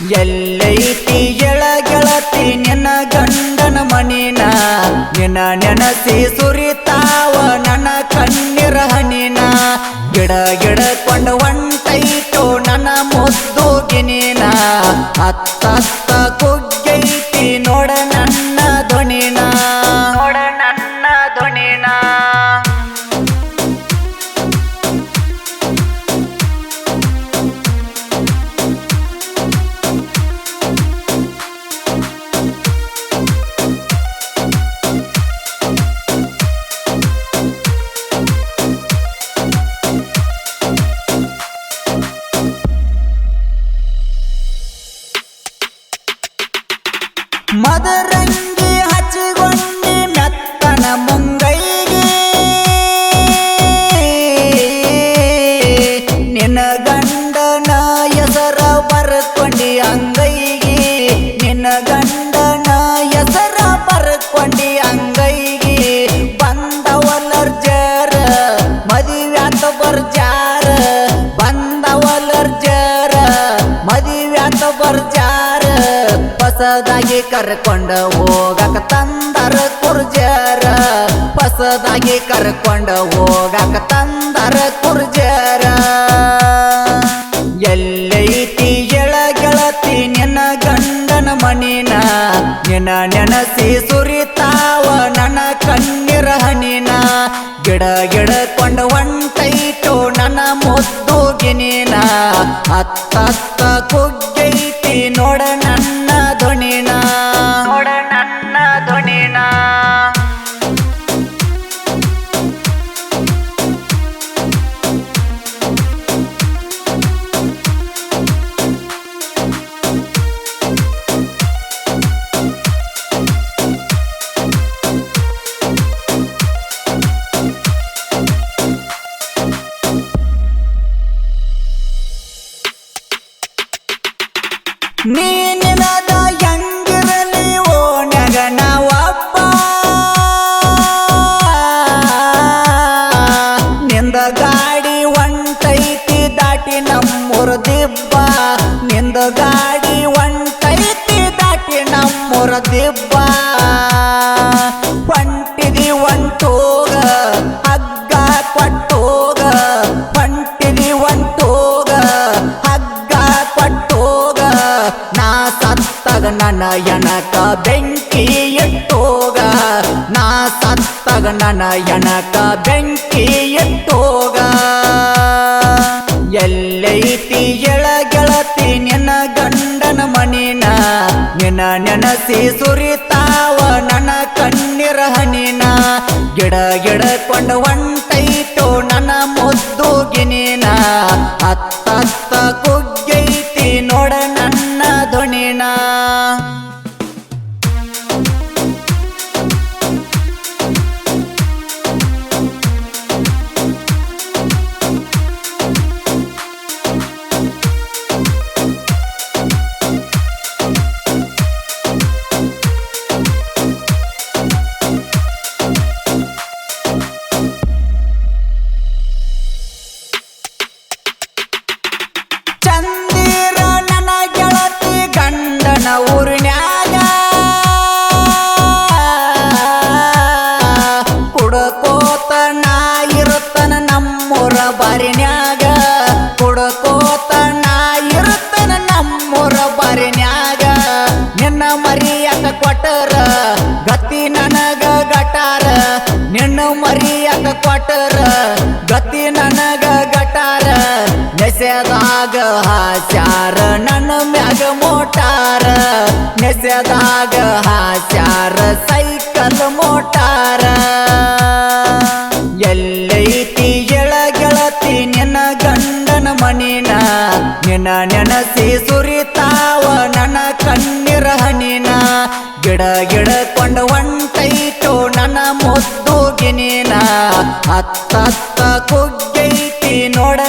ಎಲ್ಲೈತಿ ಎಳ ಗೆಳತಿ ನಿನ್ನ ಗಂಡನ ಮಣಿನ ನಿನ್ನ ನೆನಸಿ ಸುರಿತಾವ ನನ್ನ ಕಣ್ಣಿರ ಹನಿನ. ಗಿಡ ಗಿಡಕೊಂಡ ಒಂಟೈತು ನನ್ನ ಮುದ್ದು ಗಿನಿನ ಅತ್ತತ್ತ ಮದರಂಗಿ ಹೊಸದಾಗಿ ಕರ್ಕೊಂಡ ಹೋಗಕ ತಂದರ ಕುರ್ಜರ ಹೊಸದಾಗಿ ಕರ್ಕೊಂಡ ಹೋಗಕ ತಂದರ ಕುರ್ಜರ ಎಲ್ಲೈತಿ ಗೆಳತಿ ನಿನ್ನ ಗಂಡನ ಮಣಿನ ನಿನ್ನ ನೆನಸಿ ಸುರಿತಾವ ನನ್ನ ಕಣ್ಣಿರ ಹಣಿನ ಗಿಡ ಗಿಡಕೊಂಡ ಒಂಟೈತು ನನ್ನ ಮುದ್ದು ಗಿನಿನ ಅತ್ತತ್ತ ನೀನಿಲ್ಲದ ಹೆಂಗಿರಲಿ ಓಣ್ಯಾಗ ನಾವಪ್ಪ ನಿಂದ ಗಾಡಿ ದಾಟಿ ದಿಬ್ಬ ನಿಂದ ಗಾಡಿ ಒಂಟೈತಿ ದಾಟಿ ನಮ್ಮೂರ ದಿಬ್ಬ ಸತ್ತಾಗ ನನ್ನ ಎಣಕ ಬೆಂಕಿ ಎತ್ತೋಗ. ಎಲ್ಲೈತಿ ಎಳ ಗೆಳತಿ ನಿನ್ನ ಗಂಡನ ಮಣಿನ ನಿನ್ನ ನೆನಸಿ ಸುರಿತಾವ ನನ್ನ ಕಣ್ಣಿರ ಹನಿನ. ಗಿಡ ಗಿಡಕೊಂಡು ಒಂಟೈತು ನನ್ನ ಮುದ್ದು ಗಿನಿನ ಅತ್ತತ್ತ ಬಾರಿನ್ಯಾಗ ಕೊಡಕೋತನ ಇರುತ್ತನ ನಮ್ಮೂರ ಬಾರಿನ್ಯಾಗ. ನಿನ್ನ ಮರಿಯಾಕ ಕೊಟ್ಟರ, ಗತಿ ನನಗ ಗಟಾರ. ನಿನ್ನ ಮರಿಯಾಕ ಕೊಟ್ಟರ, ಗತಿ ನನಗ ಗಟಾರ. ನೆಸೆದಾಗ ಹಾಸ್ಯಾರ, ನನ್ನ ಮ್ಯಾಗ ಮೋಟಾರ. ನೆಸೆದಾಗ ಹಾಸ್ಯಾರ, ಸೈಕಲ್ ಮೋಟಾರ. ನಿನ್ನ ನೆನಸಿ ಸುರಿತಾವ ನನ್ನ ಕಣ್ಣೀರ ಹನಿನ. ಗಿಡ ಗಿಡಕೊಂಡ ಒಂಟೈತು ನನ್ನ ಮುದ್ದು ಗಿನಿನ ಅತ್ತತ್ತ ಕುಗ್ಗೈತಿ ನೋಡ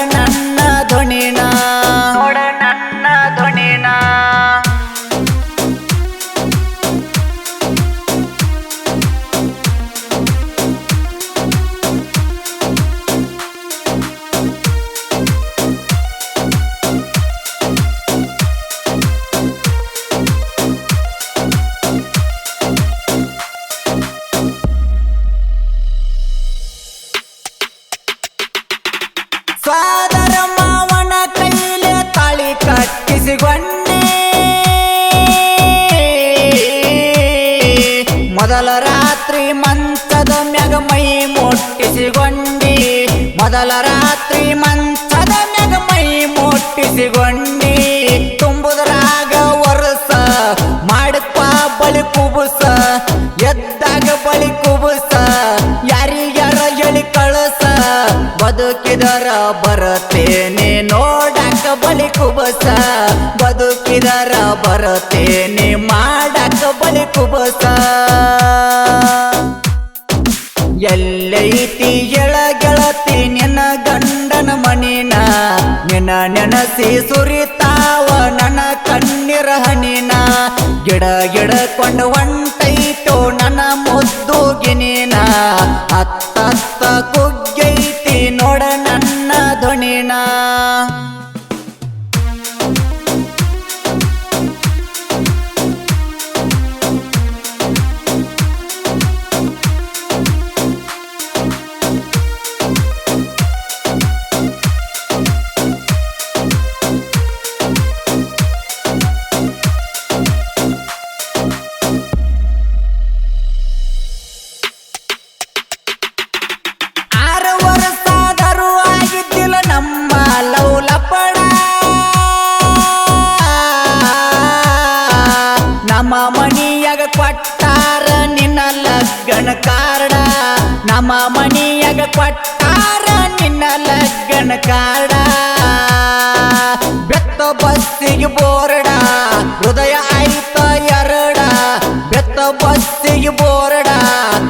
ಸ್ವಾದರ ಮಾವನ ಕೈಲೆ ತಾಳಿ ಕಟ್ಟಿಸಿಕೊಂಡೆ. ಮೊದಲ ರಾತ್ರಿ ಮಂಚದ ಮ್ಯಾಗ ಮೈ ಮುಟ್ಟಿಸಿಕೊಂಡಿ. ಮೊದಲ ರಾತ್ರಿ ಮಂಚದ ಮ್ಯಾಗ ಮೈ ಮುಟ್ಟಿಸಿಕೊಂಡಿ. ಬದುಕಿದರ ಬರತೇನೆ ನೋಡಕ ಬಲಿ ಕುಬಸ. ಬದುಕಿದರ ಬರತೇನೆ ಮಾಡಕ ಬಲಿ ಕುಬಸ. ಎಲ್ಲೈತಿ ಎಳ ಗೆಳತಿ ನಿನ್ನ ಗಂಡನ ಮಣಿನ ನಿನ್ನ ನೆನಸಿ ಸುರಿತಾವ ನನ್ನ ಕಣ್ಣಿರ ಹನಿನ. ಗಿಡ ಗಿಡಕೊಂಡು ಒಂಟೈತೋ ನನ್ನ ಮುದ್ದು ಗಿನಿನ ನಮ್ಮ ಕೊಟ್ಟಾರ ನಿನ್ನ ಲಗ್ನ ಕಾರ್ಡ. ನಮ್ಮ ಮನಿಯಾಗ ಕೊಟ್ಟಾರ ನಿನ್ನ ಲಗ್ನ ಕಾರ್ಡ. ಬೆತ್ತ ಬಸ್ಸಿಗೆ ಬೋರ್ಡ, ಹೃದಯ ಆಯ್ತ ಎರಡ. ಬೆತ್ತ ಬಸ್ಸಿಗೆ ಬೋರ್ಡ,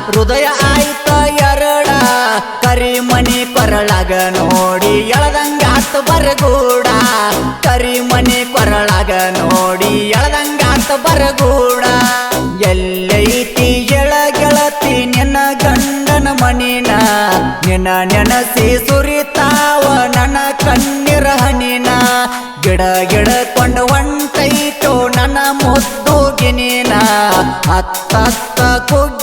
ಹೃದಯ ಆಯ್ತ ಎರಡ. ಕರಿ ಮನಿ ಕೊರಳಾಗ ನೋಡಿ ಎಳದಂಗಾತ ಬರಗೂಡ. ಕರಿಮಣಿ ಕೊರಳಾಗ ನೋಡಿ ಬರಗೂಡ. ಎಲ್ಲೈತಿ ಎಳ ಗೆಳತಿ ನಿನ್ನ ಗಂಡನ ಮಣಿನ ನಿನ್ನ ನೆನಸಿ ಸುರಿತಾವ ನನ್ನ ಕಣ್ಣಿರ ಹನಿನ. ಗಿಡ ಗಿಡಕೊಂಡ ಒಂಟೈತೋ ನನ್ನ ಮುದ್ದು ಗಿನಿನ. ಅತ್ತ ಕುಗ್ಗೈತಿ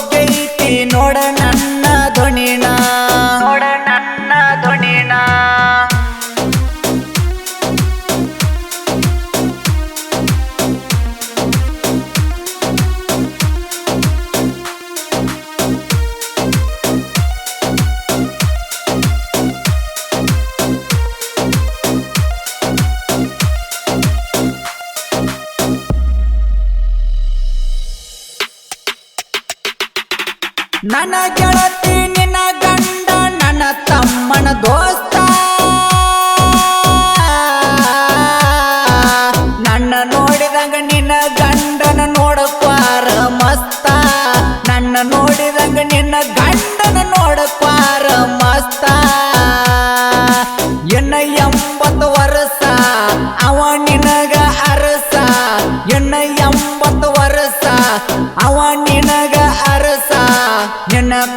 ನನ್ನ ಗೆಳತಿ, ನಿನ್ನ ಗಂಡ, ನನ್ನ ತಮ್ಮನ ದೋಸ್ತ. ನನ್ನ ನೋಡಿದಂಗ ನಿನ್ನ ಗಂಡನ ನೋಡಕ್ವಾರ ಮಸ್ತ. ನನ್ನ ನೋಡಿದಂಗ ನಿನ್ನ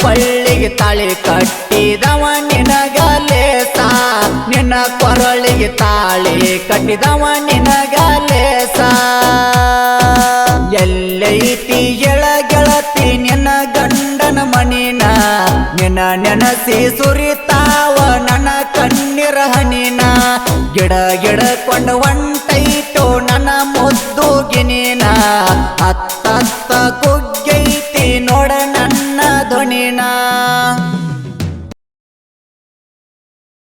ಕೊಳ್ಳಿಗೆ ತಾಳಿ ಕಟ್ಟಿದವ ನಿನಗ ಸಾ. ನಿನ್ನ ಕೊರಳಿಗೆ ತಾಳಿ ಕಟ್ಟಿದವ ನಿನಗ ಸಾ. ಎಲ್ಲೈತಿ ಎಳ ಗೆಳತಿ ನಿನ್ನ ಗಂಡನ ಮಣಿನ, ನಿನ್ನ ನೆನಸಿ ಸುರಿತಾವ ನನ್ನ ಕಣ್ಣಿರ ಹನಿನ. ಗಿಡ ಗಿಡಕೊಂಡು ಒಂಟೈತೋ ನನ್ನ ಮುದ್ದು ಗಿನಿನ ಹತ್ತತ್ತ ಕುಗ್ಗೈತಿ